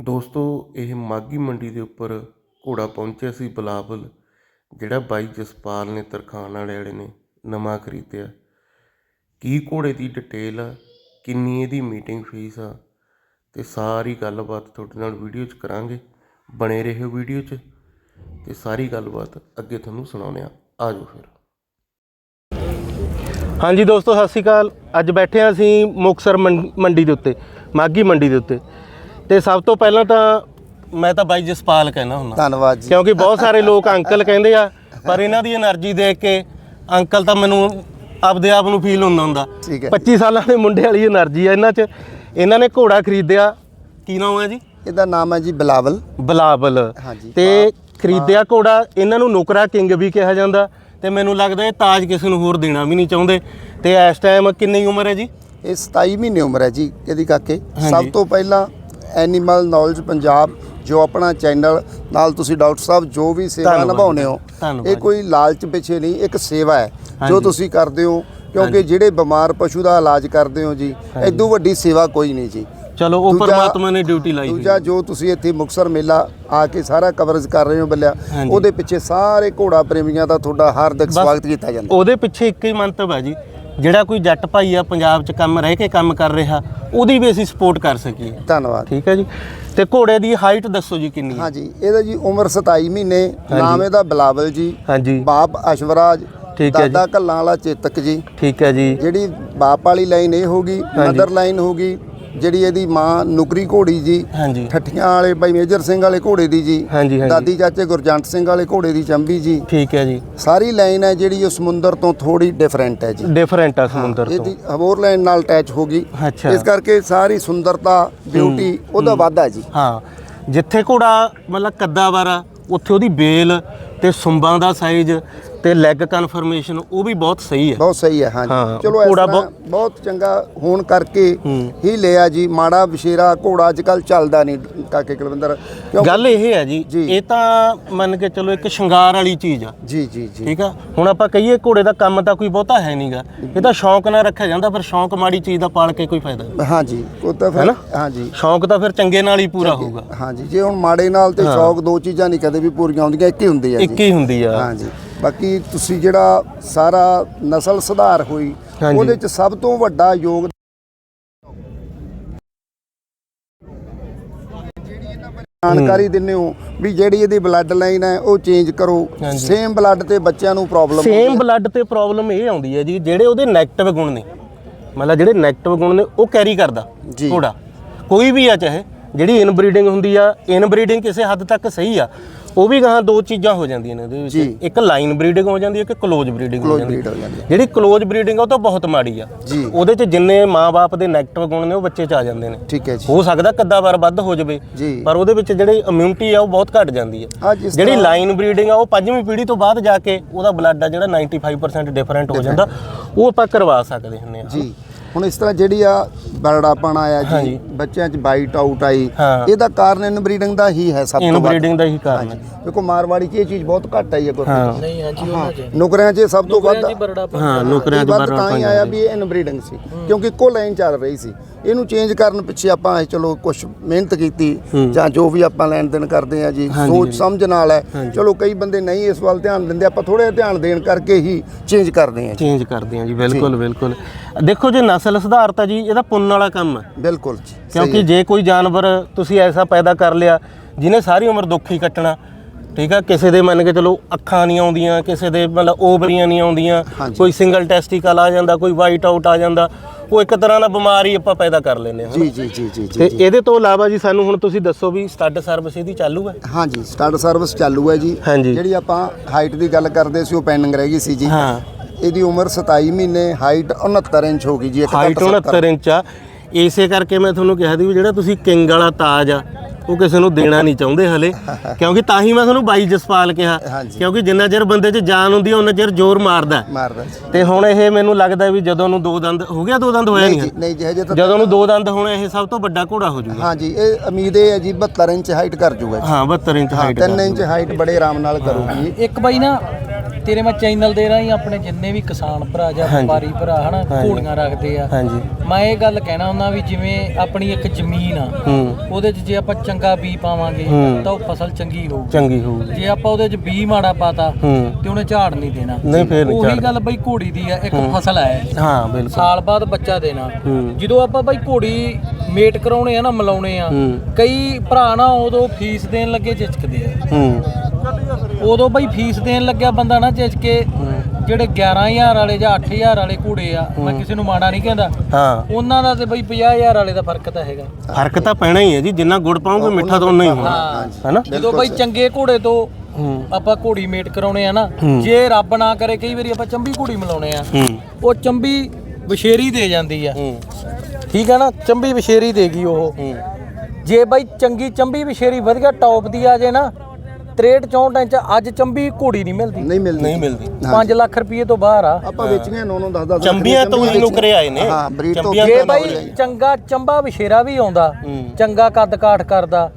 ਦੋਸਤੋ, ਇਹ ਮਾਘੀ ਮੰਡੀ ਦੇ ਉੱਪਰ ਘੋੜਾ ਪਹੁੰਚਿਆ ਸੀ ਬਲਾਬਲ, ਜਿਹੜਾ ਬਾਈ ਜਸਪਾਲ ਨੇ ਤਰਖਾਣ ਵਾਲੇ ਵਾਲੇ ਨੇ ਨਵਾਂ ਖਰੀਦਿਆ। ਕੀ ਘੋੜੇ ਦੀ ਡਿਟੇਲ ਆ? ਕਿੰਨੀ ਇਹਦੀ ਮੀਟਿੰਗ ਫੀਸ ਆ? ਤੇ ਸਾਰੀ ਗੱਲਬਾਤ ਤੁਹਾਡੇ ਨਾਲ ਵੀਡੀਓ 'ਚ ਕਰਾਂਗੇ, ਬਣੇ ਰਹੋ ਵੀਡੀਓ 'ਚ। ਤੇ ਸਾਰੀ ਗੱਲਬਾਤ ਅੱਗੇ ਤੁਹਾਨੂੰ ਸੁਣਾਉਂਦੇ ਆ ਆਜੋ ਫਿਰ। ਹਾਂਜੀ ਦੋਸਤੋ, ਸਤਿ ਸ਼੍ਰੀ ਅਕਾਲ। ਅੱਜ ਬੈਠੇ ਹਾਂ ਅਸੀਂ ਮੁਕਸਰ ਮੰਡੀ ਦੇ ਉੱਤੇ ਮਾਗੀ ਮੰਡੀ ਦੇ ਉੱਤੇ। ਤੇ ਸਭ ਤੋਂ ਪਹਿਲਾਂ ਤਾਂ ਮੈਂ ਤਾਂ ਬਾਈ ਜਸਪਾਲ ਕਹਿਣਾ ਹੁੰਦਾ। ਧੰਨਵਾਦ ਜੀ। ਕਿਉਂਕਿ ਬਹੁਤ ਸਾਰੇ ਲੋਕ ਅੰਕਲ ਕਹਿੰਦੇ ਆ ਪਰ ਇਹਨਾਂ ਦੀ એનર્ਜੀ ਦੇਖ ਕੇ ਅੰਕਲ ਤਾਂ ਮੈਨੂੰ ਆਪਦੇ ਆਪ ਨੂੰ ਫੀਲ ਹੁੰਦਾ ਹੁੰਦਾ। ਠੀਕ ਹੈ। 25 ਸਾਲਾਂ ਦੇ ਮੁੰਡੇ ਵਾਲੀ એનર્ਜੀ ਆ ਇਹਨਾਂ 'ਚ। ਇਹਨਾਂ ਨੇ ਘੋੜਾ ਖਰੀਦਿਆ। ਕੀ ਨਾਮ ਹੈ ਜੀ? ਇਹਦਾ ਨਾਮ ਹੈ ਜੀ ਬਿਲਾਵਲ। ਬਲਾਬਲ ਹਾਂਜੀ। ਤੇ ਖਰੀਦਿਆ ਘੋੜਾ ਇਹਨਾਂ ਨੂੰ ਨੋਕਰਾ ਕਿੰਗ ਵੀ ਕਿਹਾ ਜਾਂਦਾ। ਤੇ ਮੈਨੂੰ ਲੱਗਦਾ ਇਹ ਤਾਜ ਕਿਸੇ ਨੂੰ ਹੋਰ ਦੇਣਾ ਵੀ ਨਹੀਂ ਚਾਹੁੰਦੇ। ਤੇ ਇਸ ਟਾਈਮ ਕਿੰਨੀ ਉਮਰ ਹੈ ਜੀ? ਇਹ 27 ਮਹੀਨੇ ਉਮਰ ਹੈ ਜੀ ਇਹਦੀ ਕਾਕੇ। ਸਭ ਤੋਂ ਪਹਿਲਾਂ ਐਨੀਮਲ ਨੌਲੇਜ ਪੰਜਾਬ ਜੋ ਆਪਣਾ ਚੈਨਲ ਨਾਲ ਤੁਸੀਂ ਡਾਕਟਰ ਸਾਹਿਬ ਜੋ ਵੀ ਸੇਵਾ। ਨਿਭਾਉਂਦੇ ਹੋ। ਇਹ ਕੋਈ ਲਾਲਚ ਪਿੱਛੇ ਨਹੀਂ ਇੱਕ ਸੇਵਾ ਹੈ ਜੋ। ਤੁਸੀਂ ਕਰਦੇ ਹੋ ਕਿਉਂਕਿ ਜਿਹੜੇ ਬਿਮਾਰ ਪਸ਼ੂ ਦਾ ਇਲਾਜ ਕਰਦੇ ਹੋ ਜੀ ਇਦੋਂ ਵੱਡੀ ਸੇਵਾ ਕੋਈ ਨਹੀਂ ਜੀ ਚਲੋ ਉਹ ਪਰਮਾਤਮਾ ਨੇ ਡਿਊਟੀ ਲਾਈ ਦੂਜਾ ਜੋ ਤੁਸੀਂ ਇੱਥੇ ਮੁਕਸਰ ਮੇਲਾ ਆ ਕੇ ਸਾਰਾ ਕਵਰੇਜ ਕਰ ਰਹੇ ਹੋ ਬੱਲਿਆ। ਉਹਦੇ ਪਿੱਛੇ ਸਾਰੇ ਘੋੜਾ ਪ੍ਰੇਮੀਆਂ ਦਾ ਤੁਹਾਡਾ ਹਾਰਦਿਕ ਸਵਾਗਤ ਕੀਤਾ ਜਾਂਦਾ ਉਹਦੇ ਪਿੱਛੇ ਇੱਕ ਹੀ ਮੰਤਵ ਹੈ ਜੀ ਜਿਹੜਾ ਕੋਈ ਜੱਟ ਭਾਈ ਆ ਪੰਜਾਬ 'ਚ ਕੰਮ ਰਹਿ ਕੇ ਕੰਮ ਕਰ ਰਿਹਾ ਉਹਦੀ ਵੀ ਅਸੀਂ ਸਪੋਰਟ ਕਰ ਸਕੀਏ। ਧੰਨਵਾਦ। ਠੀਕ ਹੈ ਜੀ? ਤੇ ਘੋੜੇ ਦੀ ਹਾਈਟ ਦੱਸੋ ਜੀ ਕਿੰਨੀ ਹੈ? ਹਾਂਜੀ ਇਹਦਾ ਜੀ ਉਮਰ 27 ਮਹੀਨੇ ਨਾਮ ਇਹਦਾ ਬਲਾਵਲ ਜੀ ਹਾਂਜੀ। ਬਾਪ ਅਸ਼ਵਰਾਜ ਠੀਕ ਹੈ ਜੀ। ਦਾਦਾ ਕੱਲਾਂ ਵਾਲਾ ਚੇਤਕ ਜੀ। ਠੀਕ ਹੈ ਜੀ। ਜਿਹੜੀ ਬਾਪ ਵਾਲੀ ਲਾਈਨ ਇਹ ਹੋਗੀ ਮਦਰ ਲਾਈਨ ਹੋਗੀ ਜਿਹੜੀ ਇਹਦੀ ਮਾਂ ਨੁਕਰੀ ਘੋੜੀ ਜੀ ਹਾਂਜੀ। ਠੱਠੀਆਂ ਵਾਲੇ ਭਾਈ ਮੇਜਰ ਸਿੰਘ ਵਾਲੇ ਘੋੜੇ ਦੀ ਜੀ ਹਾਂਜੀ ਹਾਂਜੀ। ਦਾਦੀ ਚਾਚੇ ਗੁਰਜੰਟ ਸਿੰਘ ਵਾਲੇ ਘੋੜੇ ਦੀ ਚੰਬੀ ਜੀ। ਠੀਕ ਹੈ ਜੀ। ਸਾਰੀ ਲਾਈਨ ਹੈ ਜਿਹੜੀ ਉਹ ਸਮੁੰਦਰ ਤੋਂ ਥੋੜੀ ਡਿਫਰੈਂਟ ਹੈ ਜੀ। ਡਿਫਰੈਂਟ ਆ ਸਮੁੰਦਰ ਤੋਂ। ਇਹਦੀ ਹੋਰ ਲਾਈਨ ਨਾਲ ਅਟੈਚ ਹੋਗੀ ਅੱਛਾ। ਇਸ ਕਰਕੇ ਸਾਰੀ ਸੁੰਦਰਤਾ ਬਿਊਟੀ ਉਹਦਾ ਵਾਧਾ ਜੀ। ਹਾਂ ਜਿੱਥੇ ਘੋੜਾ ਮਤਲਬ ਕੱਦਾਵਰ ਉੱਥੇ ਉਹਦੀ ਬੇਲ ਤੇ ਸੁੰਬਾਂ ਦਾ ਸਾਈਜ਼ ਤੇ ਲੈਗ ਕਨਫਰਮੇਸ਼ਨ ਉਹ ਵੀ ਬਹੁਤ ਸਹੀ ਹੈ। ਬਹੁਤ ਸਹੀ ਹੈ ਹਾਂਜੀ। ਹਾਂ, ਚਲੋ ਇਸ ਘੋੜਾ ਤਰ੍ਹਾਂ ਬਹੁਤ- ਬਹੁਤ ਚੰਗਾ ਹੋਣ ਕਰਕੇ ਹੂੰ। ਲਿਆ ਜੀ। ਮਾੜਾ ਵਿਸ਼ੇਰਾ ਘੋੜਾ ਅੱਜ ਕੱਲ ਚੱਲਦਾ ਨਹੀਂ ਕਾਕੇ ਕੁਲਵਿੰਦਰ। ਕਿਉਂ? ਗੱਲ ਇਹ ਹੈ ਜੀ ਜੀ। ਇਹ ਤਾਂ ਮੰਨ ਕੇ ਚਲੋ ਇੱਕ ਸ਼ਿੰਗਾਰ ਵਾਲੀ ਚੀਜ਼ ਆ। ਜੀ ਜੀ ਜੀ। ਠੀਕ ਆ? ਹੁਣ ਆਪਾਂ ਕਹੀਏ ਘੋੜੇ ਦਾ ਕੰਮ ਤਾਂ ਕੋਈ ਬਹੁਤਾ ਹੈ ਨਹੀਂਗਾ ਇਹ ਤਾਂ ਸ਼ੌਂਕ ਨਾਲ ਰੱਖਿਆ ਜਾਂਦਾ ਪਰ ਸ਼ੌਂਕ ਮਾੜੀ ਚੀਜ਼ ਦਾ ਪਾਲ ਕੇ ਕੋਈ ਫਾਇਦਾ ਨਹੀਂ। ਹਾਂਜੀ ਉਹ ਤਾਂ ਫਿਰ ਹੈਨਾ? ਹਾਂਜੀ। ਸ਼ੌਂਕ ਤਾਂ ਫਿਰ ਚੰਗੇ ਨਾਲ ਹੀ ਪੂਰਾ ਹੋਊਗਾ। ਹਾਂਜੀ ਜੇ ਹੁਣ ਮਾੜੇ ਨਾਲ ਤੇ ਸ਼ੌਕ ਦੋ ਚੀਜ਼ਾਂ ਨਹੀਂ ਕਦੇ ਵੀ ਪੂਰੀਆਂ ਹੁੰਦੀਆਂ ਇੱਕ ਹੀ ਹੁੰਦੀ ਹੈ ਇੱਕ ਜੀ ਹੀ ਹੁੰਦੀ ਆ। ਹਾਂਜੀ। ਬਾਕੀ ਤੁਸੀਂ ਜਿਹੜਾ ਸਾਰਾ ਨਸਲ ਸੁਧਾਰ ਹੋਈ ਹਾਂਜੀ। ਉਹਦੇ ਚ ਸਭ ਤੋਂ ਵੱਡਾ ਯੋਗ ਜਾਣਕਾਰੀ ਦਿੰਦੇ ਹੋ ਵੀ ਜਿਹੜੀ ਇਹਦੀ ਬਲੱਡ ਲਾਈਨ ਹੈ ਉਹ ਚੇਂਜ ਕਰੋ ਹਾਂਜੀ। ਸੇਮ ਬਲੱਡ ਤੇ ਬੱਚਿਆਂ ਨੂੰ ਪ੍ਰੋਬਲਮ ਸੇਮ ਬਲੱਡ ਤੇ ਪ੍ਰੋਬਲਮ ਇਹ ਆਉਂਦੀ ਹੈ ਜੀ ਜਿਹੜੇ ਉਹਦੇ 네ਗੇਟਿਵ ਗੁਣ ਨੇ ਮਤਲਬ ਜਿਹੜੇ 네ਗੇਟਿਵ ਗੁਣ ਨੇ ਉਹ ਕੈਰੀ ਕਰਦਾ ਜੀ। ਘੋੜਾ ਕੋਈ ਵੀ ਆ ਚਾਹੇ ਜਿਹੜੀ ਇਨਬਰੀਡਿੰਗ ਹੁੰਦੀ ਆ ਇਨਬਰੀਡਿੰਗ ਕਿਸੇ ਹੱਦ ਤੱਕ ਸਹੀ ਆ ਉਹ ਵੀ ਗਾਹਾਂ ਦੋ ਚੀਜ਼ਾਂ ਹੋ ਜਾਂਦੀਆਂ ਨੇ ਉਹਦੇ ਜੀ। ਵਿੱਚ ਇੱਕ ਲਾਈਨ ਬਰੀਡਿੰਗ ਹੋ ਜਾਂਦੀ ਹੈ ਇੱਕ ਕਲੋਜ਼ ਬਰੀਡਿੰਗ ਹੋ ਜਾਂਦੀ। ਹੋ। ਜਿਹੜੀ ਕਲੋਜ਼ ਬਰੀਡਿੰਗ ਆ ਉਹ ਤਾਂ ਬਹੁਤ ਮਾੜੀ ਆ। ਉਹਦੇ 'ਚ ਜਿੰਨੇ ਮਾਪੇ ਦੇ 네ਗੇਟਿਵ ਗੁਣ ਨੇ ਉਹ ਬੱਚੇ 'ਚ ਆ ਜਾਂਦੇ ਨੇ। ਠੀਕ ਹੈ ਜੀ। ਹੋ ਸਕਦਾ ਕੱਦਾ ਵਾਰ ਵੱਧ ਹੋ ਜਾਵੇ। ਪਰ ਉਹਦੇ ਵਿੱਚ ਜਿਹੜੀ ਇਮਿਊਨਿਟੀ ਆ ਉਹ ਬਹੁਤ ਘਟ ਜਾਂਦੀ ਹੈ ਜਿਹੜੀ ਲਾਈਨ ਬਰੀਡਿੰਗ ਆ ਉਹ ਪੰਜਵੀਂ ਪੀੜ੍ਹੀ ਤੋਂ ਬਾਅਦ ਜਾ ਕੇ ਉਹਦਾ ਬਲੱਡ ਆ ਜਿਹੜਾ 95% ਡਿਫਰੈਂਟ ਹੋ ਜਾਂਦਾ ਉਹ ਆਪਾਂ ਕਰਵਾ ਸਕਦੇ ਹੁੰਨੇ ਆ। ਜੀ। ਹੁਣ ਇਸ ਤਰ੍ਹਾਂ ਜਿਹੜੀ ਆ ਬਰੜਾਪਣ ਆਇਆ ਜੀ। ਬੱਚਿਆਂ 'ਚ ਬਾਈਟ ਆਊਟ ਆਈ ਹਾਂ। ਇਹਦਾ ਕਾਰਨ ਇਨਬਰੀਡਿੰਗ ਦਾ ਹੀ ਹੈ ਸਭ ਤੋਂ ਵੱਧ। ਇਨਬਰੀਡਿੰਗ ਦਾ ਹੀ ਕਾਰਨ ਹੈ। ਦੇਖੋ ਮਾਰਵਾੜੀ 'ਚ ਇਹ ਚੀਜ਼ ਬਹੁਤ ਘੱਟ ਆਈ ਹੈ ਗੁਰਪ੍ਰੀਤ। ਹਾਂ। ਨਹੀਂ ਹਾਂਜੀ ਉਹਨਾਂ ਚ। ਨੁਕਰਿਆਂ 'ਚ ਇਹ ਸਭ ਤੋਂ ਵੱਧ ਹਾਂ ਨੌਕਰੀਆਂ ਚ ਵੱਧ ਬਾਰਾਂ ਤਾਂ ਹੀ ਆਇਆ ਵੀ ਇਹ ਇਨਬਰੀਡਿੰਗ ਸੀ ਕਿਉਂਕਿ ਇੱਕੋ ਲਾਈਨ ਚੱਲ ਰਹੀ ਸੀ। ਇਹਨੂੰ ਚੇਂਜ ਕਰਨ ਪਿੱਛੇ ਆਪਾਂ ਚਲੋ ਕੁਝ ਮਿਹਨਤ ਕੀਤੀ ਜਾਂ ਜੋ ਵੀ ਆਪਾਂ ਲੈਣ ਦੇਣ ਕਰਦੇ ਆ ਜੀ ਸੋਚ ਸਮਝ ਨਾਲ ਹੈ। ਚਲੋ ਕਈ ਬੰਦੇ ਨਹੀਂ ਇਸ ਵੱਲ ਧਿਆਨ ਦਿੰਦੇ ਆਪਾਂ ਥੋੜਾ ਧਿਆਨ ਦੇਣ ਕਰਕੇ ਹੀ ਚੇਂਜ ਕਰਦੇ ਆ ਚੇਂਜ ਕਰਦੇ ਆ ਜੀ ਬਿਲਕੁਲ ਬਿਲਕੁਲ। ਦੇਖੋ ਜੇ ਨਸਲ ਸੁਧਾਰ ਤਾਂ ਜੀ ਇਹਦਾ ਪੁੰਨ ਵਾਲਾ ਕੰਮ ਹੈ। ਬਿਲਕੁਲ ਜੀ ਕਿਉਂਕਿ ਜੇ ਕੋਈ ਜਾਨਵਰ ਤੁਸੀਂ ਐਸਾ ਪੈਦਾ ਕਰ ਲਿਆ ਜਿਹਨੇ ਸਾਰੀ ਉਮਰ ਦੁੱਖ ਹੀ ਕੱਟਣਾ ਠੀਕ ਆ? ਕਿਸੇ ਦੇ ਮੰਨ ਕੇ ਚਲੋ ਅੱਖਾਂ ਨਹੀਂ ਆਉਂਦੀਆਂ ਕਿਸੇ ਦੇ ਮਤਲਬ ਓਵਰੀਆਂ ਨਹੀਂ ਆਉਂਦੀਆਂ ਹਾਂਜੀ। ਕੋਈ ਸਿੰਗਲ ਟੈਸਟੀਕਲ ਆ ਜਾਂਦਾ ਕੋਈ ਵਾਈਟ ਆਊਟ ਆ ਜਾਂਦਾ ਉਹ ਇੱਕ ਤਰ੍ਹਾਂ ਦਾ ਬਿਮਾਰੀ ਆਪਾਂ ਪੈਦਾ ਕਰ ਲੈਂਦੇ ਹਾਂ ਜੀ ਜੀ ਜੀ ਜੀ ਜੀ ਤੇ ਇਹਦੇ ਤੋਂ ਇਲਾਵਾ ਜੀ ਸਾਨੂੰ ਹੁਣ ਤੁਸੀਂ ਦੱਸੋ ਵੀ ਸਟੱਡ ਸਰਵਿਸ ਇਹਦੀ ਚਾਲੂ ਹੈ? ਹਾਂਜੀ ਸਟਾਰਟ ਸਰਵਿਸ ਚਾਲੂ ਹੈ ਜੀ। ਹਾਂਜੀ। ਜਿਹੜੀ ਆਪਾਂ ਹਾਈਟ ਦੀ ਗੱਲ ਕਰਦੇ ਸੀ ਉਹ ਪੈਂਡਿੰਗ ਰਹਿ ਗਈ ਸੀ ਜੀ। ਹਾਂ। ਇਹਦੀ ਉਮਰ 27 ਮਹੀਨੇ ਹਾਈਟ 69 ਇੰਚ ਹੋ ਗਈ ਜੀ ਇੱਕ ਹਾਈਟ 69 ਇੰਚ ਆ। ਇਸੇ ਕਰਕੇ ਮੈਂ ਤੁਹਾਨੂੰ ਕਿਹਾ ਸੀ ਵੀ ਜਿਹੜਾ ਤੁਸੀਂ ਕਿੰਗ ਵਾਲਾ ਤਾਜ ਆ ਉਹ ਕਿਸੇ ਨੂੰ ਦੇਣਾ ਨਹੀਂ ਚਾਹੁੰਦੇ ਹਲੇ। ਕਿਉਂਕਿ ਤਾਂ ਹੀ ਮੈਂ ਤੁਹਾਨੂੰ ਬਾਈ ਜਸਪਾਲ ਕਿਹਾ। ਕਿਉਂਕਿ ਜਿੰਨਾ ਚਿਰ ਬੰਦੇ 'ਚ ਜਾਨ ਹੁੰਦੀ ਉਹਨਾਂ ਚਿਰ ਜ਼ੋਰ ਮਾਰਦਾ ਤੇ ਹੁਣ ਇਹ ਮੈਨੂੰ ਲੱਗਦਾ ਵੀ ਜਦੋਂ ਨੂੰ ਦੋ ਦੰਦ ਹੋ ਗਿਆ ਦੋ ਦੰਦ ਹੋਇਆ ਨਹੀਂ ਨਹੀਂ ਜੀ ਹਜੇ? ਤਾਂ ਜਦੋਂ ਨੂੰ ਦੋ ਦੰਦ ਹੋਣੇ ਇਹ ਸਭ ਤੋਂ ਵੱਡਾ ਘੋੜਾ ਹੋ ਜਾਊਗਾ। ਹਾਂਜੀ ਇਹ ਉਮੀਦ ਇਹ ਹੈ ਜੀ 72 ਇੰਚ ਹਾਈਟ ਕਰ ਜੂਗਾ ਜੀ। ਹਾਂ 72 ਇੰਚ ਹਾਈਟ 3 ਇੰਚ ਹਾਈਟ ਬੜੇ ਆਰਾਮ ਨਾਲ ਕਰੂਗੀ। ਇੱਕ ਬਾਈ ਨਾ ਤੇਰੇ ਮੈਂ ਚੈਨਲ ਦੇ ਰਾਹੀਂ ਆਪਣੇ ਜਿੰਨੇ ਵੀ ਕਿਸਾਨ ਭਰਾ ਜਾਂ ਵਪਾਰੀ ਭਰਾ ਹਨਾ ਘੋੜੀਆਂ ਰੱਖਦੇ ਆ। ਹਾਂਜੀ। ਮੈਂ ਇਹ ਗੱਲ ਕਹਿਣਾ ਹੁੰਦਾ ਵੀ ਜਿਵੇਂ ਆਪਣੀ ਇੱਕ ਜ਼ਮੀਨ ਆ ਉਹਦੇ 'ਚ ਜੇ ਆਪਾਂ ਚੰਗਾ ਬੀ ਪਾਵਾਂਗੇ। ਤਾਂ ਉਹ ਫਸਲ ਚੰਗੀ ਹੋਊਗੀ। ਚੰਗੀ ਹੋਊਗੀ। ਜੇ ਆਪਾਂ ਉਹਦੇ 'ਚ ਬੀ ਮਾੜਾ ਪਾਤਾ ਤੇ ਉਹਨੇ ਝਾੜ ਨਹੀਂ ਦੇਣਾ। ਨਹੀਂ ਫੇਰ ਨਹੀਂ ਉਹੀ ਝਾੜ ਗੱਲ ਬਈ ਘੋੜੀ ਦੀ ਆ ਇੱਕ ਫਸਲ ਹੈ ਹਾਂ ਬਿਲਕੁਲ। ਸਾਲ ਬਾਅਦ ਬੱਚਾ ਦੇਣਾ। ਜਦੋਂ ਆਪਾਂ ਬਈ ਘੋੜੀ ਮੇਟ ਕਰਾਉਣੇ ਆ ਨਾ ਮਿਲਾਉਣੇ ਆ ਕਈ ਭਰਾ ਨਾ ਉਦੋਂ ਫੀਸ ਦੇਣ ਲੱਗੇ ਝਿਜਕਦੇ ਆ। ਹੂੰ। ਉਦੋਂ ਬਈ ਫੀਸ ਦੇਣ ਲੱਗਿਆ ਬੰਦਾ ਨਾ ਝਿਜਕੇ ਜਿਹੜੇ 11000 ਵਾਲੇ ਜਾਂ 8000 ਵਾਲੇ ਘੋੜੇ ਆ ਮੈਂ ਕਿਸੇ ਨੂੰ ਮਾੜਾ ਨਹੀਂ ਕਹਿੰਦਾ। ਹਾਂ। ਉਹਨਾਂ ਦਾ ਤੇ ਬਈ 50000 ਵਾਲੇ ਦਾ ਫ਼ਰਕ ਤਾਂ ਹੈਗਾ। ਫ਼ਰਕ ਤਾਂ ਪੈਣਾ ਹੀ ਹੈ ਜੀ ਜਿੰਨਾ ਗੁੜ ਪਾਉਂਗੇ ਮਿੱਠਾ ਤਾਂ ਉਨਾ ਹੀ ਹੋਣਾ। ਹਾਂ ਹੈਨਾ? ਜਦੋਂ ਬਈ ਚੰਗੇ ਘੋੜੇ ਤੋਂ ਹੂੰ। ਆਪਾਂ ਘੋੜੀ ਮੇਟ ਕਰਾਉਣੇ ਆ ਨਾ ਜੇ ਰੱਬ ਨਾ ਕਰੇ ਕਈ ਵਾਰੀ ਆਪਾਂ ਚੰਬੀ ਘੋੜੀ ਮਿਲਾਉਣੇ ਆ। ਹੂੰ। ਉਹ ਚੰਬੀ ਬਸ਼ੇਰੀ ਦੇ ਜਾਂਦੀ ਆ। ਹੂੰ। ਠੀਕ ਆ ਨਾ? ਚੰਬੀ ਬਸ਼ੇਰੀ ਦੇਗੀ ਉਹ। ਹੂੰ। ਜੇ ਬਾਈ ਚੰਗੀ ਚੰਬੀ ਬਸ਼ੇਰੀ ਵਧੀਆ ਟੌਪ ਦੀ ਆ ਜੇ ਨਾ 63 64 ਇੰਚ ਅੱਜ ਚੰਬੀ ਘੋੜੀ ਨਹੀਂ ਮਿਲਦੀ। ਨਹੀਂ ਮਿਲਦੀ। ਨਹੀਂ ਮਿਲਦੀ। 5 ਲੱਖ ਰੁਪਏ ਤੋਂ ਬਾਹਰ ਆ। ਆਪਾਂ ਵੇਚੀਆਂ 9 9 10 10 ਚੰਬੀਆਂ ਤੋਂ ਹੀ ਨੂੰ ਕਰੇ ਆਏ ਨੇ। ਹਾਂ ਬਰੀਡ ਤੋਂ ਚੰਬੀਆਂ ਜੇ ਬਾਈ ਚੰਗਾ ਚੰਬਾ ਬਸ਼ੇਰਾ ਵੀ ਆਉਂਦਾ। ਚੰਗਾ ਕੱਦ ਕਾਠ ਕਰਦਾ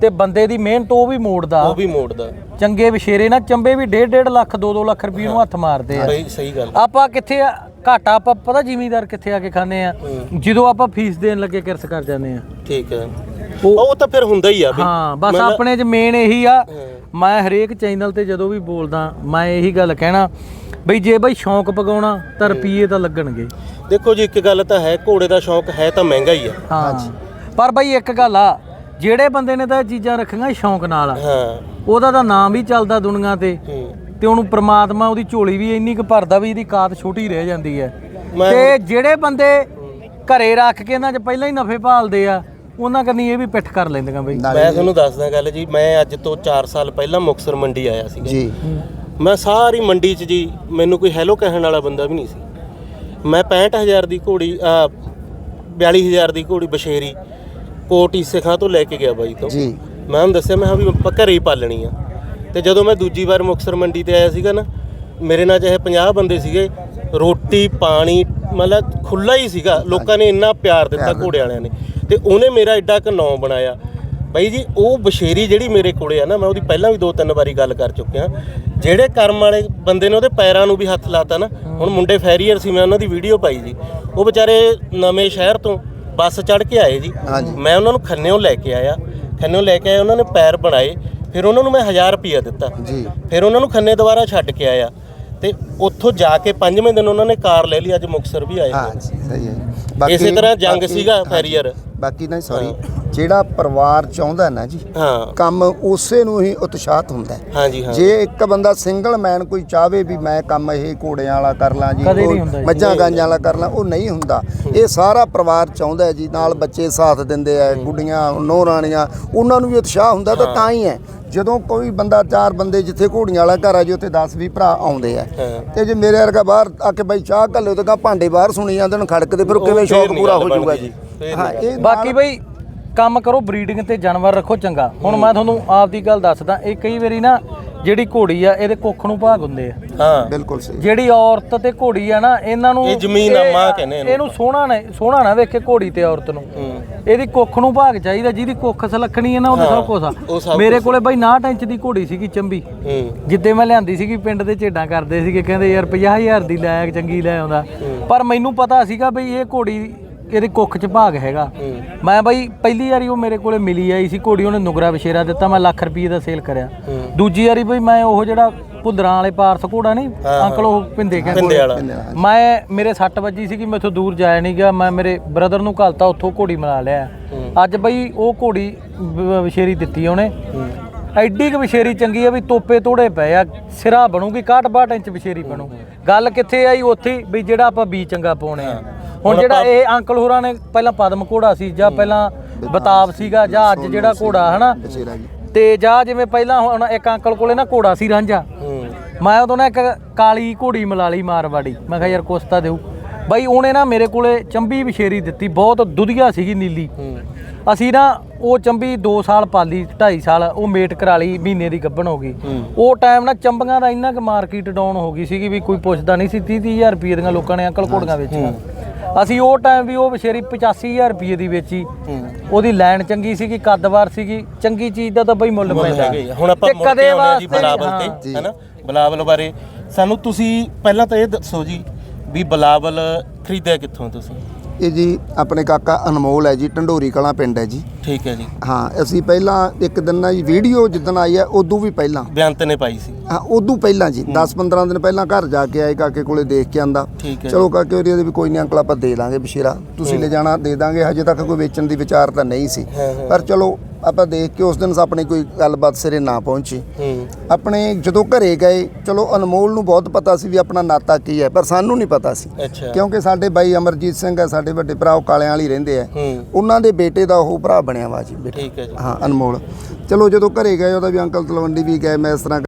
ਤੇ ਬੰਦੇ ਦੀ ਮਿਹਨਤ ਉਹ ਵੀ ਮੋੜਦਾ। ਉਹ ਵੀ ਮੋੜਦਾ। ਚੰਗੇ ਬਸ਼ੇਰੇ ਨਾ ਚੰਬੇ ਵੀ 1.5 1.5 ਲੱਖ 2 2 ਲੱਖ ਰੁਪਏ ਨੂੰ ਹੱਥ ਮਾਰਦੇ ਆ। ਸਹੀ ਸਹੀ ਗੱਲ। ਆਪਾਂ ਕਿੱਥੇ ਆ ਘਾਟਾ ਆਪਾਂ ਪਤਾ ਜ਼ਿਮੀਦਾਰ ਕਿੱਥੇ ਆ ਕੇ ਖਾਂਦੇ ਆ। ਜਦੋਂ ਆਪਾਂ ਫੀਸ ਦੇਣ ਲੱਗੇ ਕਿਰਸ ਕਰ ਜਾਂਦੇ ਆ। ਠੀਕ ਹੈ। ਉਹ ਤਾਂ ਫਿਰ ਹੁੰਦਾ ਹੀ ਆ ਵੀ ਹਾਂ ਬਸ ਆਪਣੇ ਚ ਮੇਨ ਇਹੀ ਆ। ਮੈਂ ਹਰੇਕ ਚੈਨਲ ਤੇ ਜਦੋਂ ਵੀ ਬੋਲਦਾ ਮੈਂ ਇਹੀ ਗੱਲ ਕਹਿਣਾ ਬਈ ਜੇ ਬਈ ਸ਼ੌਂਕ ਪਗਾਉਣਾ ਤਾਂ ਰੁਪਈਏ ਤਾਂ ਲੱਗਣਗੇ। ਦੇਖੋ ਜੀ ਇੱਕ ਗੱਲ ਤਾਂ ਹੈ ਘੋੜੇ ਦਾ ਸ਼ੌਂਕ ਹੈ ਤਾਂ ਮਹਿੰਗਾ ਹੀ ਆ। ਹਾਂ। ਪਰ ਬਈ ਇੱਕ ਗੱਲ ਆ ਜਿਹੜੇ ਬੰਦੇ ਨੇ ਤਾਂ ਚੀਜ਼ਾਂ ਰੱਖੀਆਂ ਸ਼ੌਂਕ ਨਾਲ ਹਾਂ। ਉਹਦਾ ਤਾਂ ਨਾਮ ਵੀ ਚੱਲਦਾ ਦੁਨੀਆ ਤੇ ਤੇ ਉਹਨੂੰ ਪ੍ਰਮਾਤਮਾ ਉਹਦੀ ਝੋਲੀ ਵੀ ਇੰਨੀ ਕੁ ਭਰਦਾ ਵੀ ਇਹਦੀ ਕਾਤ ਛੋਟੀ ਰਹਿ ਜਾਂਦੀ ਹੈ। ਤੇ ਜਿਹੜੇ ਬੰਦੇ ਘਰੇ ਰੱਖ ਕੇ ਇਹਨਾਂ 'ਚ ਪਹਿਲਾਂ ਹੀ ਨਫੇ ਭਾਲਦੇ ਆ ਉਹਨਾਂ ਕਰਨੀ ਇਹ ਵੀ ਪਿੱਠ ਕਰ ਲੈਂਦੀਆਂ ਬਈ। ਮੈਂ ਤੁਹਾਨੂੰ ਦੱਸਦਾ ਗੱਲ ਜੀ ਮੈਂ ਅੱਜ ਤੋਂ 4 ਸਾਲ ਪਹਿਲਾਂ ਮੁਕਸਰ ਮੰਡੀ ਆਇਆ ਸੀਗਾ। ਜੀ। ਮੈਂ ਸਾਰੀ ਮੰਡੀ 'ਚ ਜੀ ਮੈਨੂੰ ਕੋਈ ਹੈਲੋ ਕਹਿਣ ਵਾਲਾ ਬੰਦਾ ਵੀ ਨਹੀਂ ਸੀ। ਮੈਂ 65000 ਦੀ ਘੋੜੀ ਆ 42000 ਦੀ ਘੋੜੀ ਬਸ਼ੇਰੀ ਕੋਟ ਈਸੇ ਖਾਂ ਤੋਂ ਲੈ ਕੇ ਗਿਆ ਬਾਈ ਤੋਂ। ਜੀ। ਮੈਂ ਉਹਨੂੰ ਦੱਸਿਆ ਮੈਂ ਕਿਹਾ ਵੀ ਆਪਾਂ ਘਰੇ ਹੀ ਪਾਲਣੀ ਆ। ਤੇ ਜਦੋਂ ਮੈਂ ਦੂਜੀ ਵਾਰ ਮੁਕਸਰ ਮੰਡੀ ਤੇ ਆਇਆ ਸੀਗਾ ਨਾ ਮੇਰੇ ਨਾਲ ਚਾਹੇ 50 ਬੰਦੇ ਸੀਗੇ ਰੋਟੀ ਪਾਣੀ ਮਤਲਬ ਖੁੱਲਾ ਹੀ ਸੀਗਾ। ਲੋਕਾਂ ਨੇ ਇੰਨਾ ਪਿਆਰ ਦਿੱਤਾ ਘੋੜੇ ਵਾਲਿਆਂ ਨੇ। ਤੇ ਉਹਨੇ ਮੇਰਾ ਐਡਾ ਕੁ ਨਾਂ ਬਣਾਇਆ। ਬਾਈ ਜੀ ਉਹ ਬਸ਼ੇਰੀ ਜਿਹੜੀ ਮੇਰੇ ਕੋਲੇ ਆ ਨਾ ਮੈਂ ਉਹਦੀ ਪਹਿਲਾਂ ਵੀ ਦੋ ਤਿੰਨ ਵਾਰੀ ਗੱਲ ਕਰ ਚੁੱਕਿਆ। ਜਿਹੜੇ ਕਰਮ ਵਾਲੇ ਬੰਦੇ ਨੇ ਉਹਦੇ ਪੈਰਾਂ ਨੂੰ ਵੀ ਹੱਥ ਲਾਤਾ ਨਾ ਹੁਣ ਮੁੰਡੇ ਫੈਰੀਅਰ ਸੀ ਮੈਂ ਉਹਨਾਂ ਦੀ ਵੀਡੀਓ ਪਾਈ ਜੀ। ਉਹ ਵਿਚਾਰੇ ਨਵੇਂ ਸ਼ਹਿਰ ਤੋਂ ਬੱਸ ਚੜ੍ਹ ਕੇ ਆਏ ਜੀ। ਮੈਂ ਉਹਨਾਂ ਨੂੰ ਖੰਨਿਓ ਲੈ ਕੇ ਆਇਆ। ਖੰਨਿਓ ਲੈ ਕੇ ਆਇਆ ਉਹਨਾਂ ਨੇ ਪੈਰ ਬਣਾਏ। ਫਿਰ ਉਹਨਾਂ ਨੂੰ ਮੈਂ 1000 ਰੁਪਿਆ ਦਿੱਤਾ। ਜੀ। ਫਿਰ ਉਹਨਾਂ ਨੂੰ ਖੰਨੇ ਦੁਬਾਰਾ ਛੱਡ ਕੇ ਆਇਆ। ਤੇ ਉੱਥੋਂ ਜਾ ਕੇ ਪੰਜਵੇਂ ਦਿਨ ਉਹਨਾਂ ਨੇ ਕਾਰ ਲੈ ਲਈ ਅੱਜ ਮੁਕਸਰ ਵੀ ਆਏ। ਹਾਂ। ਜੀ ਸਹੀ ਹੈ ਇਸੇ ਤਰ੍ਹਾਂ ਜੰਗ ਸੀਗਾ। ਫੈਰੀਅਰ। ਬਾਕੀ ਨਹੀਂ ਸੌਰੀ ਜਿਹੜਾ ਪਰਿਵਾਰ ਚਾਹੁੰਦਾ ਨਾ ਜੀ ਹਾਂ। ਕੰਮ ਉਸੇ ਨੂੰ ਹੀ ਉਤਸ਼ਾਹਤ ਹੁੰਦਾ ਹੈ। ਹਾਂਜੀ ਹਾਂ। ਜੇ ਇੱਕ ਬੰਦਾ ਸਿੰਗਲ ਮੈਨ ਕੋਈ ਚਾਹਵੇ ਵੀ ਮੈਂ ਕੰਮ ਇਹ ਘੋੜਿਆਂ ਵਾਲਾ ਕਰ ਲਾਂ ਜੀ। ਮੱਝਾਂ ਗਾਂਆਂ ਵਾਲਾ ਕਰ ਲਾਂ ਉਹ ਨਹੀਂ ਹੁੰਦਾ। ਇਹ ਸਾਰਾ ਪਰਿਵਾਰ ਚਾਹੁੰਦਾ ਹੈ ਜੀ ਨਾਲ ਬੱਚੇ ਸਾਥ ਦਿੰਦੇ ਆ ਗੁੱਡੀਆਂ ਨੌ ਰਾਣੀਆਂ ਉਹਨਾਂ ਨੂੰ ਵੀ ਉਤਸ਼ਾਹ ਹੁੰਦਾ ਤਾਂ ਤਾਂ ਹੀ ਹੈ। ਜਦੋਂ ਕੋਈ ਬੰਦਾ ਚਾਰ ਬੰਦੇ ਜਿੱਥੇ ਘੋੜੀਆਂ ਵਾਲਾ ਘਰ ਆ ਜੀ ਉੱਥੇ 10 20 ਭਰਾ ਆਉਂਦੇ ਆ। ਤੇ ਜੇ ਮੇਰੇ ਵਰਗਾ ਬਾਹਰ ਆ ਕੇ ਬਾਈ ਚਾਹ ਘੱਲੇ ਤਾਂ ਕਾ ਭਾਂਡੇ ਬਾਹਰ ਸੁਣੀ ਜਾਂਦੇ ਨੇ ਖੜਕਦੇ ਫਿਰ ਕਿਵੇਂ ਸ਼ੌਕ ਪੂਰਾ ਹੋ ਜਾਊਗਾ ਜੀ। ਹਾਂ ਇਹ ਬਾਕੀ ਬਈ ਕੰਮ ਕਰੋ ਬਰੀਡਿੰਗ ਤੇ ਜਾਨਵਰ ਰੱਖੋ ਚੰਗਾ। ਹੁਣ ਮੈਂ ਤੁਹਾਨੂੰ ਆਪ ਦੀ ਗੱਲ ਦੱਸਦਾ ਇਹ ਕਈ ਵਾਰੀ ਨਾ ਜਿਹੜੀ ਘੋੜੀ ਆ ਇਹਦੇ ਕੁੱਖ ਨੂੰ ਭਾਗ ਹੁੰਦੇ ਆ। ਹਾਂ। ਬਿਲਕੁਲ ਸਹੀ। ਜਿਹੜੀ ਔਰਤ ਤੇ ਘੋੜੀ ਆ ਨਾ ਇਹਨਾਂ ਨੂੰ ਇਹ ਜ਼ਮੀਨ ਆ, ਇਹ- ਮਾਂ ਕਹਿੰਦੇ ਇਹਨੂੰ। ਇਹਨੂੰ ਸੋਹਣਾ ਨਾ ਸੋਹਣਾ ਨਾ ਵੇਖੇ ਘੋੜੀ ਤੇ ਔਰਤ ਨੂੰ। ਇਹਦੀ ਕੁੱਖ ਨੂੰ ਭਾਗ ਚਾਹੀਦਾ ਜਿਹਦੀ ਕੁੱਖ ਸਲੱਖਣੀ ਹੈ ਨਾ ਉਹਦੇ ਸਭ ਕੁਝ ਆ। ਮੇਰੇ ਕੋਲੇ ਬਾਈ 59 ਇੰਚ ਦੀ ਘੋੜੀ ਸੀਗੀ ਚੰਬੀ। ਹੂੰ। ਜਿੱਦੇ ਮੈਂ ਲਿਆਂਦੀ ਸੀਗੀ ਪਿੰਡ ਦੇ ਝੇਡਾਂ ਕਰਦੇ ਸੀਗੇ ਕਹਿੰਦੇ ਯਾਰ 50000 ਦੀ ਲੈ ਚੰਗੀ ਲੈ ਆਉਂਦਾ। ਪਰ ਮੈਨੂੰ ਪਤਾ ਸੀਗਾ ਬਈ ਇਹ ਘੋੜੀ ਇਹਦੇ ਕੁੱਖ 'ਚ ਭਾਗ ਹੈਗਾ। ਮੈਂ ਬਈ ਪਹਿਲੀ ਵਾਰੀ ਉਹ ਮੇਰੇ ਕੋਲੇ ਮਿਲੀ ਆਈ ਸੀ ਘੋੜੀ ਉਹਨੇ ਨੁਗਰਾ ਵਿਸ਼ੇਰਾ ਦਿੱਤਾ ਮੈਂ ਲੱਖ ਰੁਪਏ ਦਾ ਸੇਲ ਕਰਿਆ। ਦੂਜੀ ਵਾਰੀ ਬਈ ਮੈਂ ਉਹ ਜਿਹੜਾ ਪੁੱਦਰਾਂ ਵਾਲੇ ਪਾਰਸ ਘੋੜਾ ਨਹੀਂ ਅੰਕਲ ਉਹ ਪਿੰਦੇ ਕਹਿੰਦੇ ਮੈਂ ਮੇਰੇ 6 ਵੱਜੀ ਸੀ ਕਿ ਮੈਥੋਂ ਦੂਰ ਜਾਇਆ ਨਹੀਂ ਗਿਆ ਮੈਂ ਮੇਰੇ ਬ੍ਰਦਰ ਨੂੰ ਘਲਤਾ ਉੱਥੋਂ ਘੋੜੀ ਮਿਲਾ ਲਿਆ। ਅੱਜ ਬਈ ਉਹ ਘੋੜੀ ਵਿਸ਼ੇਰੀ ਦਿੱਤੀ ਉਹਨੇ। ਐਡੀ ਕੁ ਵਿਸ਼ੇਰੀ ਚੰਗੀ ਆ ਵੀ ਤੋਪੇ ਤੋੜੇ ਪਏ ਆ ਸਿਰਾ ਬਣੂਗੀ 61 ਇੰਚ ਵਿਸ਼ੇਰੀ ਬਣੂ। ਗੱਲ ਕਿੱਥੇ ਆਈ ਉੱਥੇ ਵੀ ਜਿਹੜਾ ਆਪਾਂ ਬੀ ਚੰਗਾ ਪਾਉਣੇ ਆ। ਹੁਣ ਜਿਹੜਾ ਇਹ ਅੰਕਲ ਹੋਰਾਂ ਨੇ ਪਹਿਲਾਂ ਪਦਮ ਘੋੜਾ ਸੀ ਜਾਂ ਪਹਿਲਾਂ ਬਤਾਬ ਸੀਗਾ ਜਾਂ ਅੱਜ ਜਿਹੜਾ ਘੋੜਾ ਹਨਾ? ਤੇ ਜਾਂ ਜਿਵੇਂ ਪਹਿਲਾਂ ਹੁਣ ਇੱਕ ਅੰਕਲ ਕੋਲੇ ਨਾ ਘੋੜਾ ਸੀ ਰਾਂਝਾ। ਮੈਂ ਉਦੋਂ ਨਾ ਇੱਕ ਕਾਲੀ ਘੋੜੀ ਮਿਲਾ ਲਈ ਮਾਰਵਾੜੀ। ਮੈਂ ਕਿਹਾ ਯਾਰ ਕੁਛ ਤਾਂ ਦੇਊ ਬਾਈ ਉਹਨੇ ਨਾ ਮੇਰੇ ਕੋਲੇ ਚੰਬੀ ਵਿਸ਼ੇਰੀ ਦਿੱਤੀ। ਬਹੁਤ ਦੁਧੀਆ ਸੀਗੀ ਨੀਲੀ। ਅਸੀਂ ਨਾ ਉਹ ਚੰਬੀ 2 ਸਾਲ ਪਾਲੀ 2.5 ਸਾਲ ਉਹ ਮੇਟ ਕਰਾ ਲਈ ਮਹੀਨੇ ਦੀ ਗੱਭਣ ਹੋ ਗਈ। ਉਹ ਟਾਈਮ ਨਾ ਚੰਬੀਆਂ ਦਾ ਇੰਨਾ ਕਿ ਮਾਰਕੀਟ ਡਾਊਨ ਹੋ ਗਈ ਸੀਗੀ ਵੀ ਕੋਈ ਪੁੱਛਦਾ ਨਹੀਂ ਸੀ 30 30000 ਰੁਪਏ ਦੀਆਂ ਲੋਕਾਂ ਨੇ ਅੰਕਲ ਘੋੜੀਆਂ ਵੇਚੀਆਂ। ਅਸੀਂ ਉਹ ਟਾਈਮ ਵੀ ਉਹ ਵਿਸ਼ੇਰੀ 85000 ਰੁਪਏ ਦੀ ਵੇਚੀ। ਉਹਦੀ ਲਾਈਨ ਚੰਗੀ ਸੀਗੀ ਕੱਦਵਾਰ ਸੀਗੀ। ਚੰਗੀ ਚੀਜ਼ ਦਾ ਤਾਂ ਬਈ ਮੁੱਲ ਪੈਂਦਾ। ਹੁਣ ਆਪਾਂ ਮੁੜ ਕੇ ਆਉਂਦੇ ਜੀ ਬਲਾਵਲ। ਤੇ ਹੈਨਾ? ਬਲਾਵਲ ਬਾਰੇ। ਸਾਨੂੰ ਤੁਸੀਂ ਪਹਿਲਾਂ ਤਾਂ ਇਹ ਦੱਸੋ ਜੀ ਵੀ ਬਲਾਵਲ ਖਰੀਦਿਆ ਕਿੱਥੋਂ ਤੁਸੀਂ? ਇਹ ਜੀ ਆਪਣੇ ਕਾਕਾ ਅਨਮੋਲ ਹੈ ਜੀ ਢੰਡੋਰੀ ਕਲਾਂ ਪਿੰਡ ਹੈ ਜੀ। ਠੀਕ ਹੈ ਜੀ। ਹਾਂ ਅਸੀਂ ਪਹਿਲਾਂ ਇੱਕ ਦਿਨ ਨਾ ਜੀ ਵੀਡੀਓ ਜਿੱਦਣ ਆਈ ਹੈ ਉਦੋਂ ਵੀ ਪਹਿਲਾਂ। ਬੇਅੰਤ ਨੇ ਪਾਈ ਸੀ। ਹਾਂ ਉਦੋਂ ਪਹਿਲਾਂ ਜੀ 10-15 ਦਿਨ ਪਹਿਲਾਂ ਘਰ ਜਾ ਕੇ ਆਏ ਕਾਕੇ ਕੋਲੇ ਦੇਖ ਕੇ ਆਂਦਾ। ਠੀਕ ਹੈ ਚਲੋ ਕਾਕੇ ਉਹਦੇ ਵੀ ਕੋਈ ਨਹੀਂ ਅੰਕਲ ਆਪਾਂ ਦੇ ਦਾਂਗੇ ਬਸ਼ੀਰਾ। ਤੁਸੀਂ ਲੈ ਜਾਣਾ ਦੇ ਦਾਂਗੇ ਹਜੇ ਤੱਕ ਕੋਈ ਵੇਚਣ ਦੀ ਵਿਚਾਰ ਤਾਂ ਨਹੀਂ ਸੀ। ਪਰ ਚਲੋ ਆਪਾਂ ਦੇਖ ਕੇ ਉਸ ਦਿਨ ਆਪਣੀ ਕੋਈ ਗੱਲਬਾਤ ਸਿਰੇ ਨਾ ਪਹੁੰਚੀ। ਆਪਣੇ ਜਦੋਂ ਘਰੇ ਗਏ ਚਲੋ ਅਨਮੋਲ ਨੂੰ ਬਹੁਤ ਪਤਾ ਸੀ ਵੀ ਆਪਣਾ ਨਾਤਾ ਕੀ ਹੈ ਪਰ ਸਾਨੂੰ ਨਹੀਂ ਪਤਾ ਸੀ। ਕਿਉਂਕਿ ਸਾਡੇ ਬਾਈ ਅਮਰਜੀਤ ਸਿੰਘ ਹੈ ਸਾਡੇ ਵੱਡੇ ਭਰਾ ਉਹ ਕਾਲਿਆਂ ਵਾਲੀ ਰਹਿੰਦੇ ਆ। ਉਹਨਾਂ ਦੇ ਬੇਟੇ ਦਾ ਉਹ ਭਰਾ ਬਣਿਆ ਵਾ ਜੀ ਠੀਕ ਹੈ ਜੀ। ਹਾਂ ਅਨਮੋਲ। ਚਲੋ ਜਦੋਂ ਘਰੇ ਗਏ ਉਹਦਾ ਵੀ ਅੰਕਲ ਤਲਵੰਡੀ ਵੀ ਗਏ ਮੈਂ ਇਸ ਤਰ੍ਹਾਂ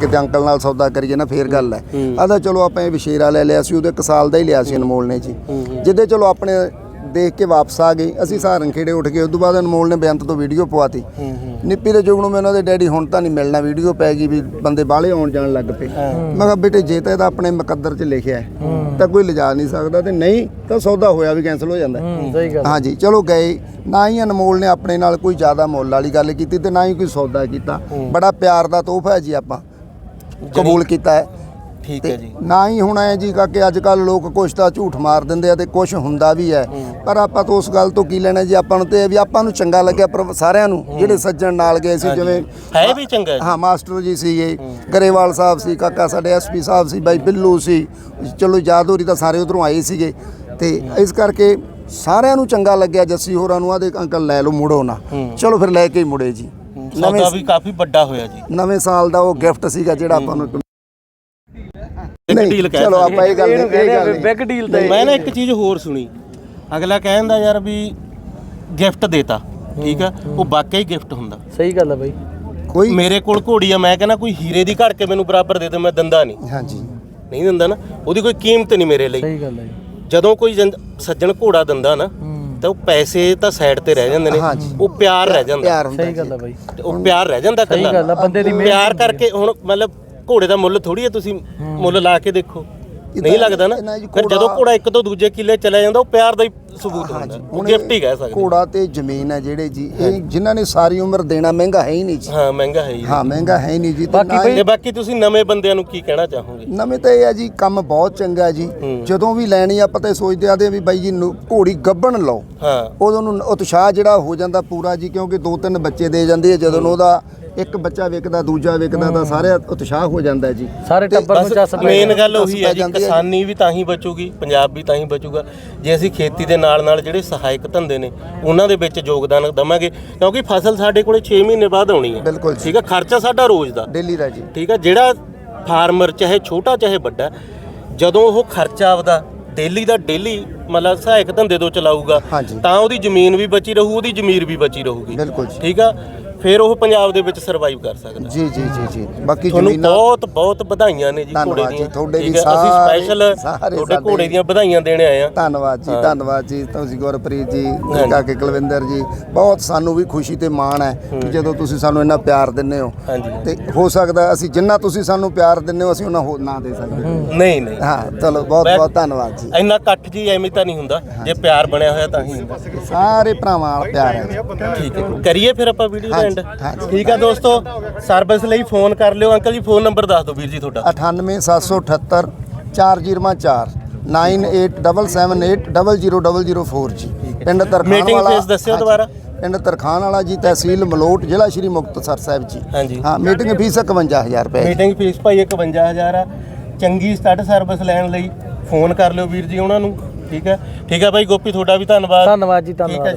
ਕਿਤੇ ਅੰਕਲ ਨਾਲ ਸੌਦਾ ਕਰੀਏ ਨਾ ਫੇਰ ਗੱਲ ਹੈ। ਆਦਾ ਚਲੋ ਆਪਾਂ ਇਹ ਵਿਸ਼ੇਰਾ ਲੈ ਲਿਆ ਸੀ ਉਹਦੇ ਇੱਕ ਸਾਲ ਦਾ ਹੀ ਲਿਆ ਸੀ ਅਨਮੋਲ ਨੇ ਜੀ। ਜਿੱਦੇ ਚਲੋ ਆਪਣੇ ਦੇਖ ਕੇ ਵਾਪਸ ਆ ਗਏ ਅਸੀਂ ਸਹਾਰਨ ਖੇੜੇ ਉੱਠ ਗਏ। ਉਸ ਤੋਂ ਬਾਅਦ ਅਨਮੋਲ ਨੇ ਬੇਅੰਤ ਤੋਂ ਵੀਡੀਓ ਪਵਾਤੀ। ਨਿੱਪੀ ਦੇ ਜੁਗਣੂ ਮੈਂ ਉਹਨਾਂ ਦੇ ਡੈਡੀ ਹੁਣ ਤਾਂ ਨਹੀਂ ਮਿਲਣਾ। ਵੀਡੀਓ ਪੈ ਗਈ ਵੀ ਬੰਦੇ ਬਾਹਲੇ ਆਉਣ ਜਾਣ ਲੱਗ ਪਏ। ਮੈਂ ਕਿਹਾ ਬੇਟੇ ਜੇ ਤਾਂ ਇਹਦਾ ਆਪਣੇ ਮੁਕੱਦਰ 'ਚ ਲਿਖਿਆ ਤਾਂ ਕੋਈ ਲਿਜਾ ਨਹੀਂ ਸਕਦਾ ਤੇ ਨਹੀਂ ਤਾਂ ਸੌਦਾ ਹੋਇਆ ਵੀ ਕੈਨਸਲ ਹੋ ਜਾਂਦਾ। ਸਹੀ ਗੱਲ ਹਾਂਜੀ ਚਲੋ ਗਏ। ਨਾ ਹੀ ਅਨਮੋਲ ਨੇ ਆਪਣੇ ਨਾਲ ਕੋਈ ਜ਼ਿਆਦਾ ਮੁੱਲ ਵਾਲੀ ਗੱਲ ਕੀਤੀ ਤੇ ਨਾ ਹੀ ਕੋਈ ਸੌਦਾ ਕੀਤਾ। ਬੜਾ ਪਿਆਰ ਦਾ ਤੋਹਫਾ ਹੈ ਜੀ ਆਪਾਂ। ਕਬੂਲ ਕੀਤਾ ਹੈ। ਠੀਕ ਹੈ ਜੀ। ਨਾ ਹੀ ਹੁਣ ਐ ਜੀ ਕਿ ਅੱਜ ਕੱਲ ਲੋਕ ਕੁਛ ਤਾਂ ਝੂਠ ਮਾਰ ਦਿੰਦੇ ਆ ਤੇ ਕੁਛ ਹੁੰਦਾ ਵੀ ਹੈ। ਪਰ ਆਪਾਂ ਤਾਂ ਉਸ ਗੱਲ ਤੋਂ ਕੀ ਲੈਣਾ ਜੀ ਆਪਾਂ ਨੂੰ ਤੇ ਵੀ ਆਪਾਂ ਨੂੰ ਚੰਗਾ ਲੱਗਿਆ ਪਰ ਸਾਰਿਆਂ ਨੂੰ ਜਿਹੜੇ ਸੱਜਣ ਨਾਲ ਗਏ ਸੀ ਜਿਵੇਂ ਹੈ ਵੀ ਚੰਗਾ ਹਾਂ ਮਾਸਟਰ ਜੀ ਸੀਗੇ ਗਰੇਵਾਲ ਸਾਹਿਬ ਸੀ ਕਾਕਾ ਸਾਡੇ ਐਸਪੀ ਸਾਹਿਬ ਸੀ ਬਾਈ ਬਿੱਲੂ ਸੀ ਚਲੋ ਯਾਦੋਰੀ ਤਾਂ ਸਾਰੇ ਉਧਰੋਂ ਆਏ ਸੀਗੇ। ਤੇ ਇਸ ਕਰਕੇ ਸਾਰਿਆਂ ਨੂੰ ਚੰਗਾ ਲੱਗਿਆ ਜੱਸੀ ਹੋਰਾਂ ਨੂੰ ਆਦੇ ਅੰਕਲ ਲੈ ਲਓ ਮੁੜੋ ਨਾ। ਚਲੋ ਫਿਰ ਲੈ ਕੇ ਹੀ ਮੁੜੇ ਜੀ। ਸੌਦਾ ਵੀ ਕਾਫੀ ਵੱਡਾ ਹੋਇਆ ਜੀ। ਨਵੇਂ ਸਾਲ ਦਾ ਉਹ ਗਿਫਟ ਸੀਗਾ ਜਿਹੜਾ ਆਪਾਂ ਨੂੰ ਇੱਕ ਨਹੀਂ ਡੀਲ ਕਹਿ ਚਲੋ ਆਪਾਂ ਇਹ ਗੱਲ ਨਹੀਂ ਇਹ ਗੱਲ ਨਹੀਂ। ਬਿਗ ਡੀਲ ਤੇ ਮੈਂ ਨਾ ਇੱਕ ਚੀਜ਼ ਹੋਰ ਸੁਣੀ। ਅਗਲਾ ਕਹਿੰਦਾ ਯਾਰ ਵੀ ਗਿਫਟ ਦੇਤਾ ਠੀਕ ਆ? ਉਹ ਵਾਕਿਆ ਹੀ ਗਿਫਟ ਹੁੰਦਾ। ਸਹੀ ਗੱਲ ਹੈ ਬਾਈ। ਕੋਈ ਮੇਰੇ ਕੋਲ ਘੋੜੀ ਆ ਮੈਂ ਕਹਿੰਦਾ ਕੋਈ ਹੀਰੇ ਦੀ ਘੜ ਕੇ ਮੈਨੂੰ ਬਰਾਬਰ ਦੇ ਦੇ ਮੈਂ ਦੰਦਾ ਨਹੀਂ। ਹਾਂਜੀ। ਨਹੀਂ ਦਿੰਦਾ ਨਾ ਉਹਦੀ ਕੋਈ ਕੀਮਤ ਨਹੀਂ ਮੇਰੇ ਲਈ। ਸਹੀ ਗੱਲ ਹੈ ਜੀ। ਜਦੋਂ ਕੋਈ ਸੱਜਣ ਘੋੜਾ ਦਿੰਦਾ ਨਾ ਤਾਂ ਉਹ ਪੈਸੇ ਤਾਂ ਸਾਈਡ ਤੇ ਰਹਿ ਜਾਂਦੇ ਨੇ। ਉਹ ਪਿਆਰ ਰਹਿ ਜਾਂਦਾ। ਪਿਆਰ ਹੁੰਦਾ ਸਹੀ। ਗੱਲ ਹੈ ਬਾਈ। ਉਹ ਪਿਆਰ ਰਹਿ ਜਾਂਦਾ ਸਹੀ ਕੱਲਾ ਗੱਲ ਆ ਬੰਦੇ ਦੀ ਮਿਹਨਤ ਪਿਆਰ। ਕਰਕੇ ਹੁਣ ਮਤਲਬ ਘੋੜੇ ਦਾ ਮੁੱਲ ਥੋੜੀ ਹੈ ਤੁਸੀਂ ਮੁੱਲ ਲਾ ਕੇ ਦੇਖੋ। ਨਹੀਂ ਲੱਗਦਾ ਨਾ? ਫਿਰ ਜਦੋਂ ਘੋੜਾ- ਇੱਕ ਤੋਂ ਦੂਜੇ ਕਿੱਲੇ ਚਲਾ ਜਾਂਦਾ ਉਹ ਪਿਆਰ ਦਾ ਹੀ ਸਬੂਤ ਹੁੰਦਾ। ਗਿਫਟ ਹੀ ਕਹਿ ਸਕਦੇ। ਘੋੜਾ ਤੇ ਜ਼ਮੀਨ ਹੈ ਜਿਹੜੇ ਜੀ ਇਹ ਜਿਨ੍ਹਾਂ ਨੇ ਸਾਰੀ ਉਮਰ ਦੇਣਾ ਮਹਿੰਗਾ ਹੈ ਹੀ ਨਹੀਂ ਜੀ। ਹਾਂ ਮਹਿੰਗਾ ਹੈ ਜੀ ਹਾਂ ਮਹਿੰਗਾ ਹੈ ਹੀ ਨਹੀਂ ਜੀ ਬਾਕੀ ਤੇ ਬਾਕੀ ਤੁਸੀਂ ਨਵੇਂ ਬੰਦਿਆਂ ਨੂੰ ਕੀ ਕਹਿਣਾ ਚਾਹੋਗੇ? ਨਵੇਂ ਤਾਂ ਇਹ ਹੈ ਜੀ ਕੰਮ ਬਹੁਤ ਚੰਗਾ ਹੈ ਜੀ। ਜਦੋਂ ਵੀ ਲੈਣੀ ਆਪਾਂ ਤਾਂ ਸੋਚਦੇ ਆਦੇ ਵੀ ਬਾਈ ਜੀ ਨੂੰ ਘੋੜੀ ਗੱਬਣ ਲਓ। ਹਾਂ। ਉਦੋਂ ਨੂੰ ਉਤਸ਼ਾਹ ਜਿਹੜਾ ਹੋ ਜਾਂਦਾ ਪੂਰਾ ਜੀ ਕਿਉਂਕਿ ਦੋ ਤਿੰਨ ਬੱਚੇ ਦੇ ਜਾਂਦੇ ਆ ਜਦੋਂ ਉਹਦਾ ਇੱਕ ਬੱਚਾ ਵਿਕਦਾ ਦੂਜਾ ਵਿਕਦਾ ਤਾਂ ਸਾਰੇ ਉਤਸ਼ਾਹ ਹੋ ਜਾਂਦਾ ਜੀ। ਸਾਰੇ ਟੱਬਰ ਨੂੰ ਚੱਸ ਪੈ ਮੇਨ। ਗੱਲ ਉਹੀ ਹੈ ਜੀ। ਕਿਸਾਨੀ ਵੀ ਤਾਂ ਹੀ ਬਚੂਗੀ ਪੰਜਾਬ ਵੀ ਤਾਂ ਹੀ ਬਚੂਗਾ। ਜੇ ਅਸੀਂ ਖੇਤੀ ਦੇ ਨਾਲ ਨਾਲ ਜਿਹੜੇ ਸਹਾਇਕ ਧੰਦੇ ਨੇ ਉਹਨਾਂ ਦੇ ਵਿੱਚ ਯੋਗਦਾਨ ਦਵਾਂਗੇ ਕਿਉਂਕਿ ਫਸਲ ਸਾਡੇ ਕੋਲੇ 6 ਮਹੀਨੇ ਬਾਅਦ ਆਉਣੀ ਹੈ। ਬਿਲਕੁਲ ਠੀਕ ਹੈ ਖਰਚਾ ਸਾਡਾ ਰੋਜ਼ ਦਾ। ਡੇਲੀ ਦਾ ਜੀ। ਠੀਕ ਹੈ ਜਿਹੜਾ ਫਾਰਮਰ ਚਾਹੇ ਛੋਟਾ ਚਾਹੇ ਵੱਡਾ ਜਦੋਂ ਉਹ ਖਰਚਾ ਆਪਦਾ ਡੇਲੀ ਦਾ ਡੇਲੀ ਮਤਲਬ ਸਹਾਇਕ ਧੰਦੇ ਤੋਂ ਚਲਾਊਗਾ। ਤਾਂ ਉਹਦੀ ਜ਼ਮੀਨ ਵੀ ਬਚੀ ਰਹੂ ਉਹਦੀ ਜ਼ਮੀਰ ਵੀ ਬਚੀ ਰਹੂਗੀ। ਬਿਲਕੁਲ ਠੀਕ ਆ ਫਿਰ ਉਹ ਪੰਜਾਬ ਦੇ ਵਿੱਚ ਸਰਵਾਈਵ ਕਰ ਸਕਦਾ। ਜੀ ਜੀ ਜੀ ਜੀ। ਬਾਕੀ ਤੁਹਾਨੂੰ ਜ਼ਮੀਨਾਂ ਬਹੁਤ ਬਹੁਤ ਵਧਾਈਆਂ ਨੇ ਜੀ ਘੋੜੇ ਧੰਨਵਾਦ ਦੀਆਂ। ਜੀ, ਤੁਹਾਡੇ ਠੀਕ ਵੀ ਹੈ, ਅਸੀਂ ਸਪੈਸ਼ਲ ਸਾਰੇ ਤੁਹਾਡੇ ਸਾਡੇ- ਘੋੜੇ ਦੀਆਂ ਵਧਾਈਆਂ ਦੇਣ ਆਏ ਆ ਧੰਨਵਾਦ ਜੀ ਧੰਨਵਾਦ ਜੀ। ਤੁਸੀਂ ਗੁਰਪ੍ਰੀਤ ਜੀ ਕਾਕੇ ਕੁਲਵਿੰਦਰ ਜੀ ਬਹੁਤ ਸਾਨੂੰ ਵੀ ਖੁਸ਼ੀ ਤੇ ਮਾਣ ਹੈ ਕਿ ਜਦੋਂ ਤੁਸੀਂ ਸਾਨੂੰ ਇੰਨਾ ਪਿਆਰ ਦਿੰਦੇ ਹੋ। ਹਾਂਜੀ। ਤੇ ਹੋ ਸਕਦਾ ਅਸੀਂ ਜਿੰਨਾ ਤੁਸੀਂ ਸਾਨੂੰ ਪਿਆਰ ਦਿੰਦੇ ਹੋ ਅਸੀਂ ਉਹਨਾਂ ਹੋ ਨਾ ਦੇ ਸਕਦੇ। ਨਹੀਂ ਨਹੀਂ। ਹਾਂ ਚਲੋ ਬਹੁਤ ਬਹੁਤ ਧੰਨਵਾਦ ਜੀ। ਇੰਨਾ ਇਕੱਠ ਜੀ ਐਵੇਂ ਤਾਂ ਨਹੀਂ ਹੁੰਦਾ। ਜੇ ਪਿਆਰ ਬਣਿਆ ਹੋਇਆ ਤਾਂ ਹੀ ਹੁੰਦਾ। ਸਾਰੇ ਭਰਾਵਾਂ ਨਾਲ ਪਿਆਰ ਹੈ ਜੀ। ਠੀਕ ਹੈ। ਕਰੀਏ ਫਿਰ ਆਪਾਂ ਵੀਡੀਓ ਦਾ ਹਾਂਜੀ। ਠੀਕ ਆ ਦੋਸਤੋ ਸਰਵਿਸ ਲਈ ਫੋਨ ਕਰ ਲਿਓ। ਅੰਕਲ ਜੀ ਫੋਨ ਨੰਬਰ ਦੱਸ ਦਿਓ ਵੀਰ ਜੀ ਤੁਹਾਡਾ। 98778 404 9877800004 ਜੀ। ਪਿੰਡ ਤਰਖਾਨ Meeting ਵਾਲਾ ਦੱਸਿਓ ਦੁਬਾਰਾ। ਪਿੰਡ ਤਰਖਾਨ ਵਾਲਾ ਜੀ ਤਹਿਸੀਲ ਮਲੋਟ ਜ਼ਿਲ੍ਹਾ ਸ਼੍ਰੀ ਮੁਕਤਸਰ ਸਾਹਿਬ ਜੀ। ਹਾਂਜੀ। ਹਾਂ ਮੀਟਿੰਗ ਫੀਸ 51000 ਰੁਪਏ ਜੀ। ਮੀਟਿੰਗ ਫੀਸ ਭਾਈ 51000 ਆ। ਚੰਗੀ ਸਟੱਡ ਸਰਵਿਸ ਲੈਣ ਲਈ ਫੋਨ ਕਰ ਲਿਓ ਵੀਰ ਜੀ ਉਹਨਾਂ ਨੂੰ। ਠੀਕ ਹੈ ਠੀਕ ਹੈ ਭਾਈ ਗੋਪੀ ਤੁਹਾਡਾ ਵੀ ਧੰਨਵਾਦ। ਧੰਨਵਾਦ ਜੀ ਧੰਨਵਾਦ।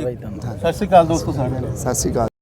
ਸਤਿ ਸ਼੍ਰੀ ਅਕਾਲ ਦੋਸਤੋ ਸਾਰਿਆਂ ਨੂੰ। ਸਤਿ ਸ਼੍ਰੀ ਅਕਾਲ।